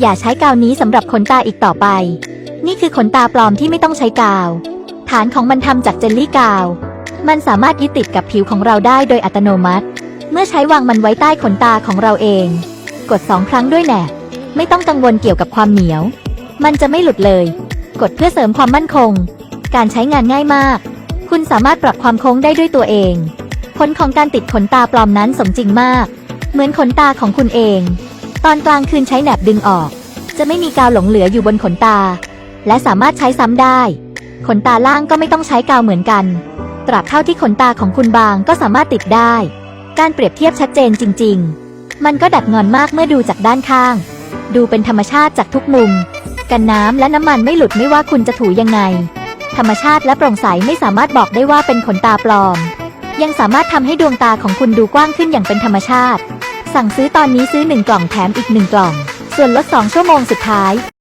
อย่าใช้กาวนี้สำหรับขนตาอีกต่อไป นี่คือขนตาปลอมที่ไม่ต้องใช้กาว ฐานของมันทำจากเจลลี่กาว มันสามารถยึดติดกับผิวของเราได้โดยอัตโนมัติ เมื่อใช้วางมันไว้ใต้ขนตาของเราเอง กดสองครั้งด้วยแหนบไม่ต้องกังวลเกี่ยวกับความเหนียว มันจะไม่หลุดเลย กดเพื่อเสริมความมั่นคง การใช้งานง่ายมาก คุณสามารถปรับความโค้งได้ด้วยตัวเอง ผลของการติดขนตาปลอมนั้นสมจริงมาก เหมือนขนตาของคุณเอง ตอนกลางคืนใช้แหนบดึงออก จะไม่มีกาวหลงเหลืออยู่บนขนตา และสามารถใช้ซ้ำได้ ขนตาล่างก็ไม่ต้องใช้กาวเหมือนกัน ตราบเท่าที่ขนตาของคุณบางก็สามารถติดได้ การเปรียบเทียบชัดเจนจริง ๆ มันก็ดัดงอนมากเมื่อดูจากด้านข้าง ดูเป็นธรรมชาติจากทุกมุม กันน้ำและน้ำมันไม่หลุดไม่ว่าคุณจะถูยังไง ธรรมชาติและโปร่งใสไม่สามารถบอกได้ว่าเป็นขนตาปลอม ยังสามารถทำให้ดวงตาของคุณดูกว้างขึ้นอย่างเป็นธรรมชาติ สั่งซื้อตอนนี้ซื้อ 1 กล่องแถมอีก 1 กล่อง ส่วนลด 2 ชั่วโมงสุดท้าย